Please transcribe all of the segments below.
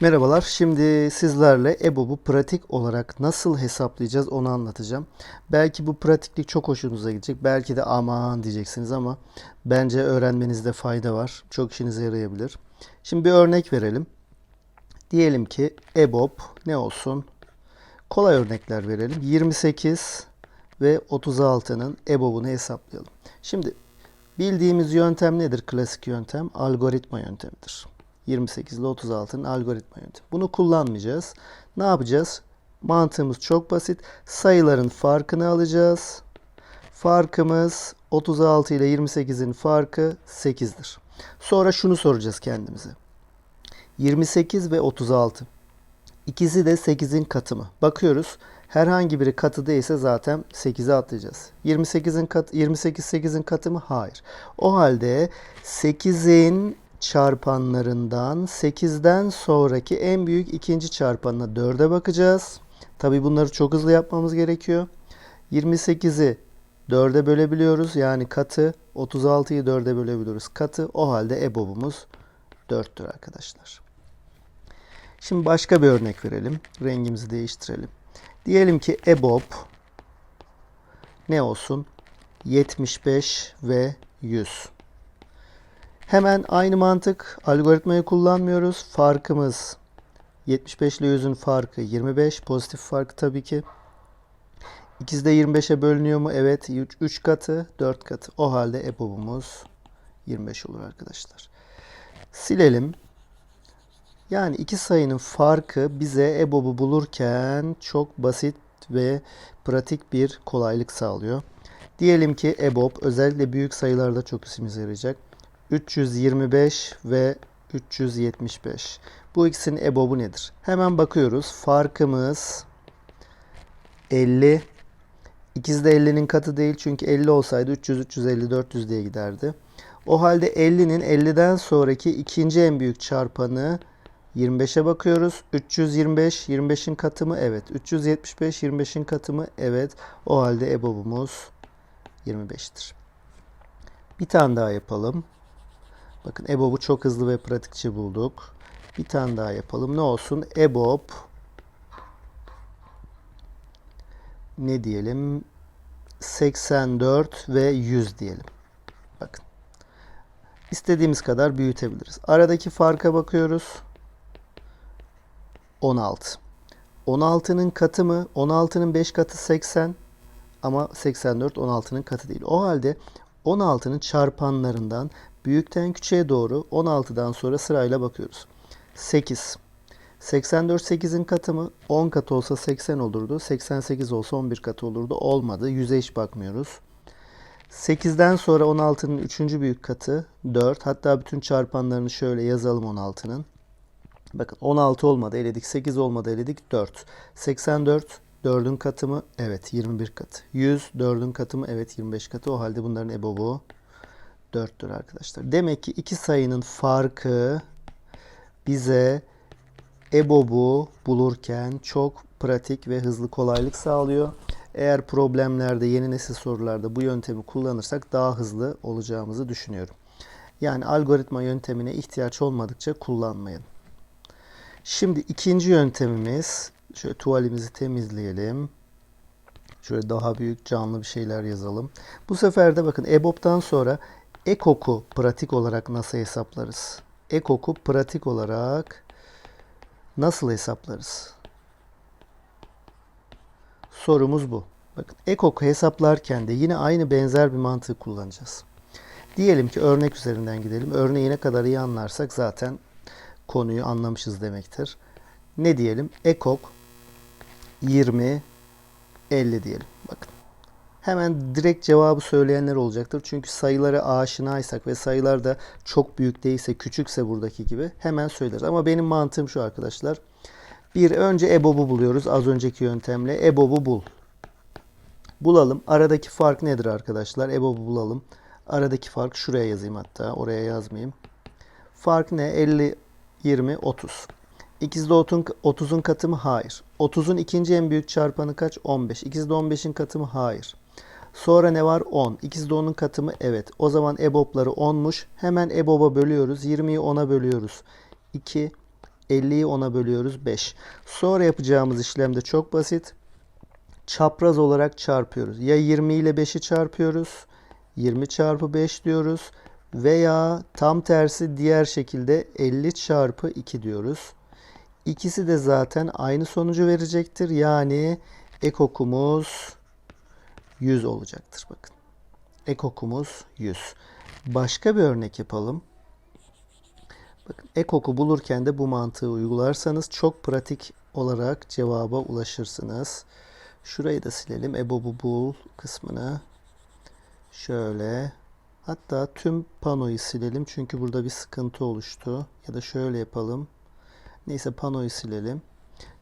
Merhabalar. Şimdi sizlerle EBOB'u pratik olarak nasıl hesaplayacağız onu anlatacağım. Belki bu pratiklik çok hoşunuza gidecek. Belki de aman diyeceksiniz ama bence öğrenmenizde fayda var. Çok işinize yarayabilir. Şimdi bir örnek verelim. Diyelim ki EBOB ne olsun? Kolay örnekler verelim. 28 ve 36'nın EBOB'unu hesaplayalım. Şimdi bildiğimiz yöntem nedir? Klasik yöntem algoritma yöntemidir. 28 ile 36'nın algoritma yöntemi. Bunu kullanmayacağız. Ne yapacağız? Mantığımız çok basit. Sayıların farkını alacağız. Farkımız 36 ile 28'in farkı 8'dir. Sonra şunu soracağız kendimize. 28 ve 36. İkisi de 8'in katı mı? Bakıyoruz. Herhangi biri katı değilse zaten 8'e atlayacağız. 28'in kat 28 8'in katı mı? Hayır. O halde 8'in çarpanlarından 8'den sonraki en büyük ikinci çarpanına 4'e bakacağız. Tabi bunları çok hızlı yapmamız gerekiyor. 28'i 4'e bölebiliyoruz. Yani katı 36'yı 4'e bölebiliyoruz. Katı o halde EBOB'umuz 4'tür arkadaşlar. Şimdi başka bir örnek verelim. Rengimizi değiştirelim. Diyelim ki EBOB ne olsun? 75 ve 100. Hemen aynı mantık. Algoritmayı kullanmıyoruz. Farkımız 75 ile 100'ün farkı 25. Pozitif fark tabii ki. İkisi de 25'e bölünüyor mu? Evet. 3, 3 katı, 4 katı. O halde EBOB'umuz 25 olur arkadaşlar. Silelim. Yani iki sayının farkı bize EBOB'u bulurken çok basit ve pratik bir kolaylık sağlıyor. Diyelim ki EBOB özellikle büyük sayılarda çok işimize yarayacak. 325 ve 375. Bu ikisinin EBOB'u nedir? Hemen bakıyoruz. Farkımız 50. İkisi de 50'nin katı değil çünkü 50 olsaydı 300, 350, 400 diye giderdi. O halde 50'nin 50'den sonraki ikinci en büyük çarpanı 25'e bakıyoruz. 325, 25'in katı mı? Evet. 375, 25'in katı mı? Evet. O halde EBOB'umuz 25'tir. Bir tane daha yapalım. Bakın EBOB'u çok hızlı ve pratikçi bulduk. Bir tane daha yapalım. Ne olsun? EBOB ne diyelim? 84 ve 100 diyelim. Bakın. İstediğimiz kadar büyütebiliriz. Aradaki farka bakıyoruz. 16. 16'nın katı mı? 16'nın 5 katı 80 ama 84 16'nın katı değil. O halde 16'nın çarpanlarından büyükten küçüğe doğru 16'dan sonra sırayla bakıyoruz. 8. 84 8'in katı mı? 10 katı olsa 80 olurdu. 88 olsa 11 katı olurdu. Olmadı. 100'e hiç bakmıyoruz. 8'den sonra 16'nın 3. büyük katı 4. Hatta bütün çarpanlarını şöyle yazalım 16'nın. Bakın 16 olmadı eledik. 8 olmadı eledik. 4. 84 4'ün katı mı? Evet 21 katı. 100 4'ün katı mı? Evet 25 katı. O halde bunların ebobu 4'tür arkadaşlar. Demek ki iki sayının farkı bize EBOB'u bulurken çok pratik ve hızlı kolaylık sağlıyor. Eğer problemlerde, yeni nesil sorularda bu yöntemi kullanırsak daha hızlı olacağımızı düşünüyorum. Yani algoritma yöntemine ihtiyaç olmadıkça kullanmayın. Şimdi ikinci yöntemimiz, şöyle tuvalimizi temizleyelim. Şöyle daha büyük canlı bir şeyler yazalım. Bu sefer de bakın EBOB'dan sonra EKOK'u pratik olarak nasıl hesaplarız? EKOK'u pratik olarak nasıl hesaplarız? Sorumuz bu. Bakın EKOK'u hesaplarken de yine aynı benzer bir mantığı kullanacağız. Diyelim ki örnek üzerinden gidelim. Örneği ne kadar iyi anlarsak zaten konuyu anlamışız demektir. Ne diyelim? EKOK 20 50 diyelim. Hemen direkt cevabı söyleyenler olacaktır. Çünkü sayılara aşinaysak ve sayılar da çok büyük değilse, küçükse buradaki gibi hemen söyleriz. Ama benim mantığım şu arkadaşlar. Bir önce EBOB'u buluyoruz az önceki yöntemle. EBOB'u bul. Bulalım. Aradaki fark nedir arkadaşlar? EBOB'u bulalım. Aradaki fark şuraya yazayım hatta. Oraya yazmayayım. Fark ne? 50, 20, 30. İkisi de 30'un katı mı? Hayır. 30'un ikinci en büyük çarpanı kaç? 15. İkisi de 15'in katı mı? Hayır. Sonra ne var? 10. İkisi de 10'un katı mı? Evet. O zaman EBOB'ları 10'muş. Hemen EBOB'a bölüyoruz. 20'yi 10'a bölüyoruz. 2, 50'yi 10'a bölüyoruz 5. Sonra yapacağımız işlem de çok basit. Çapraz olarak çarpıyoruz. Ya 20 ile 5'i çarpıyoruz. 20 çarpı 5 diyoruz. Veya tam tersi diğer şekilde 50 çarpı 2 diyoruz. İkisi de zaten aynı sonucu verecektir. Yani ekokumuz 100 olacaktır. Bakın. Ekokumuz 100. Başka bir örnek yapalım. Bakın ekoku bulurken de bu mantığı uygularsanız çok pratik olarak cevaba ulaşırsınız. Şurayı da silelim. Ebobu bul kısmını. Şöyle. Hatta tüm panoyu silelim. Çünkü burada bir sıkıntı oluştu. Ya da şöyle yapalım. Neyse panoyu silelim.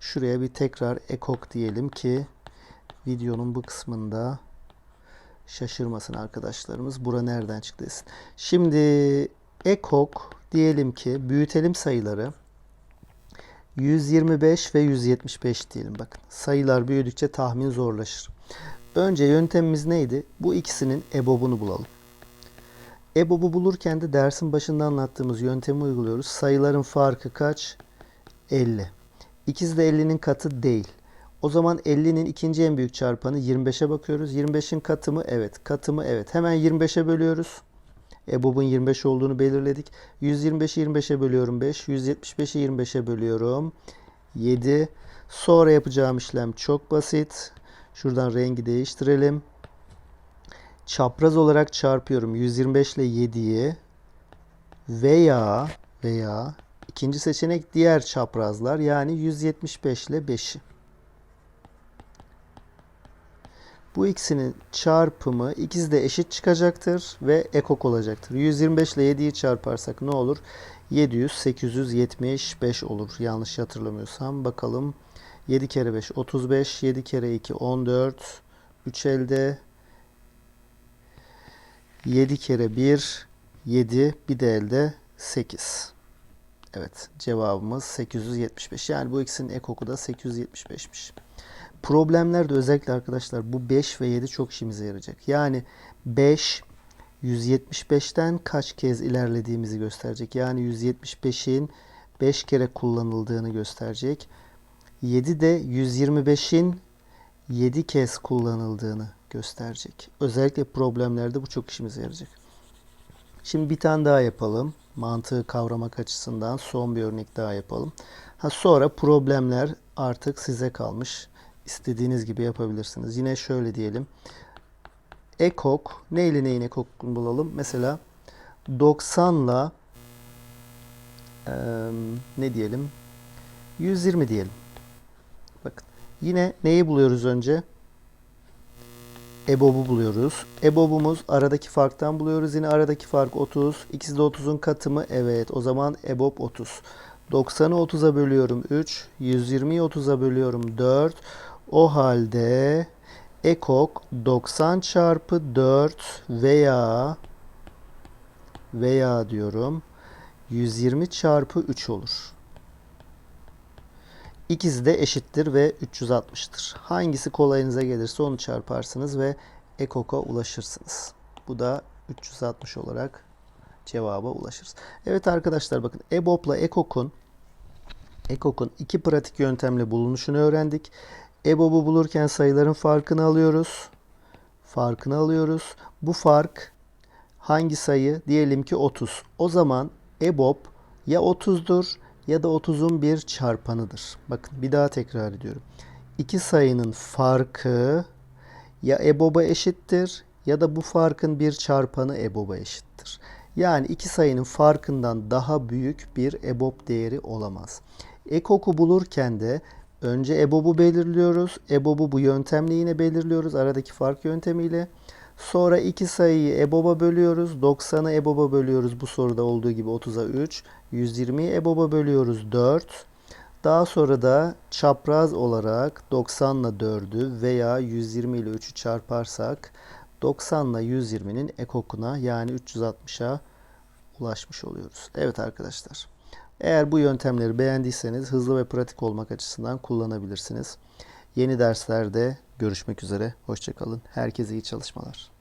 Şuraya bir tekrar ekok diyelim ki videonun bu kısmında şaşırmasın arkadaşlarımız. Bura nereden çıktı desin. Şimdi ekok diyelim ki büyütelim sayıları. 125 ve 175 diyelim. Bakın sayılar büyüdükçe tahmin zorlaşır. Önce yöntemimiz neydi? Bu ikisinin EBOB'unu bulalım. EBOB'u bulurken de dersin başında anlattığımız yöntemi uyguluyoruz. Sayıların farkı kaç? 50. İkisi de 50'nin katı değil. O zaman 50'nin ikinci en büyük çarpanı 25'e bakıyoruz. 25'in katı mı? Evet. Katı mı? Evet. Hemen 25'e bölüyoruz. EBOB'un 25 olduğunu belirledik. 125'i 25'e bölüyorum 5. 175'i 25'e bölüyorum 7. Sonra yapacağım işlem çok basit. Şuradan rengi değiştirelim. Çapraz olarak çarpıyorum 125 ile 7'yi veya veya ikinci seçenek diğer çaprazlar yani 175 ile 5'i. Bu ikisinin çarpımı ikisi de eşit çıkacaktır ve ekok olacaktır. 125 ile 7'yi çarparsak ne olur? 700, 875 olur. Yanlış hatırlamıyorsam. Bakalım. 7 kere 5, 35. 7 kere 2, 14. 3 elde. 7 kere 1, 7. Bir de elde 8. Evet cevabımız 875. Yani bu ikisinin ekoku da 875'miş. Problemlerde özellikle arkadaşlar bu 5 ve 7 çok işimize yarayacak. Yani 5 175'ten kaç kez ilerlediğimizi gösterecek. Yani 175'in 5 kere kullanıldığını gösterecek. 7 de 125'in 7 kez kullanıldığını gösterecek. Özellikle problemlerde bu çok işimize yarayacak. Şimdi bir tane daha yapalım. Mantığı kavramak açısından son bir örnek daha yapalım. Ha sonra problemler artık size kalmış istediğiniz gibi yapabilirsiniz. Yine şöyle diyelim. Ekok ne ile neyin ekokunu bulalım? Mesela 90 ile ne diyelim? 120 diyelim. Bakın. Yine neyi buluyoruz önce? EBOB'u buluyoruz. EBOB'umuz aradaki farktan buluyoruz. Yine aradaki fark 30. İkisi de 30'un katı mı? Evet. O zaman EBOB 30. 90'ı 30'a bölüyorum 3. 120'yi 30'a bölüyorum 4. O halde ekok 90 çarpı 4 veya veya diyorum 120 çarpı 3 olur. İkisi de eşittir ve 360'tır. Hangisi kolayınıza gelirse onu çarparsınız ve ekoka ulaşırsınız. Bu da 360 olarak cevaba ulaşırız. Evet arkadaşlar bakın EBOB'la ekokun ekokun iki pratik yöntemle bulunuşunu öğrendik. EBOB'u bulurken sayıların farkını alıyoruz. Farkını alıyoruz. Bu fark hangi sayı? Diyelim ki 30. O zaman EBOB ya 30'dur ya da 30'un bir çarpanıdır. Bakın bir daha tekrar ediyorum. İki sayının farkı ya EBOB'a eşittir ya da bu farkın bir çarpanı EBOB'a eşittir. Yani iki sayının farkından daha büyük bir EBOB değeri olamaz. Ekoku bulurken de Önce EBOB'u belirliyoruz. EBOB'u bu yöntemle yine belirliyoruz. Aradaki fark yöntemiyle. Sonra iki sayıyı EBOB'a bölüyoruz. 90'ı EBOB'a bölüyoruz. Bu soruda olduğu gibi 30'a 3. 120'yi EBOB'a bölüyoruz 4. Daha sonra da çapraz olarak 90 ile 4'ü veya 120 ile 3'ü çarparsak 90 ile 120'nin ekokuna yani 360'a ulaşmış oluyoruz. Evet arkadaşlar. Eğer bu yöntemleri beğendiyseniz hızlı ve pratik olmak açısından kullanabilirsiniz. Yeni derslerde görüşmek üzere. Hoşçakalın. Herkese iyi çalışmalar.